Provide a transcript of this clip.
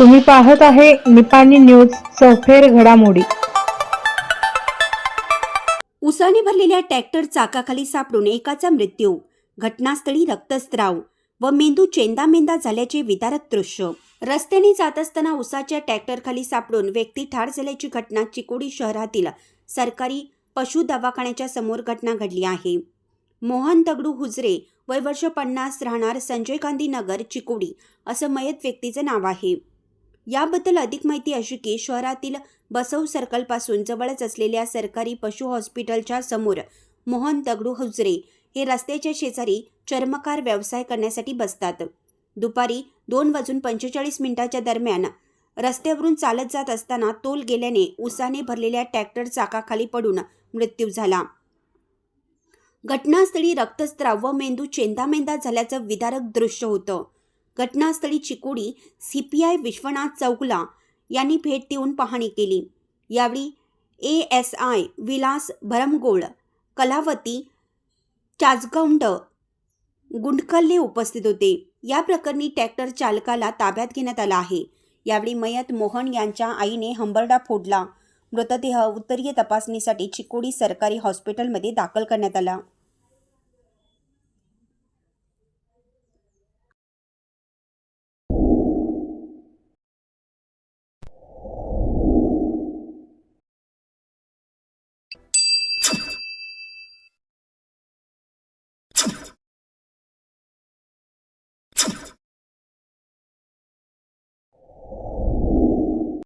तुम्ही पाहत आहे निपाणी न्यूज सफेर घडामोडी. उसाने भरलेल्या ट्रॅक्टर चाकाखाली सापडून एकाचा मृत्यू. घटनास्थळी रक्तस्त्राव व मेंदू चेंदामेंदा झाल्याचे विदारक दृश्य. रस्त्याने जात असताना उसाच्या ट्रॅक्टरखाली सापडून व्यक्ती ठार झाल्याची घटना चिकोडी शहरातील सरकारी पशु दवाखान्याच्या समोर घटना घडली आहे. मोहन दगडू हुजरे वय वर्ष पन्नास राहणार संजय गांधी नगर चिकोडी असं मयत व्यक्तीचं नाव आहे. याबद्दल अधिक माहिती अशी की शहरातील बसव सर्कलपासून जवळच असलेल्या सरकारी पशु हॉस्पिटलच्या समोर मोहन दगडू हुजरे हे रस्त्याच्या शेजारी चर्मकार व्यवसाय करण्यासाठी बसतात. दुपारी दोन वाजून पंचेचाळीस मिनिटाच्या दरम्यान रस्त्यावरून चालत जात असताना तोल गेल्याने उसाने भरलेल्या ट्रॅक्टर चाकाखाली पडून मृत्यू झाला. घटनास्थळी रक्तस्त्राव व मेंदू चेंदामेंदा झाल्याचं विदारक दृश्य होतं. घटनास्थळी Chikodi C P I Vishwanath Chougula यांनी भेट देऊन पाहणी केली. यावेळी A S I Vilas Bharamgol Kalavati Chachgound Gundkalle उपस्थित होते. या प्रकरणी ट्रॅक्टर चालकाला ताब्यात घेण्यात आला आहे. यावेळी मयत मोहन यांच्या आईने हंबरडा फोडला. मृतदेह उत्तरीय तपासणीसाठी चिकोडी सरकारी हॉस्पिटलमध्ये दाखल करण्यात आला.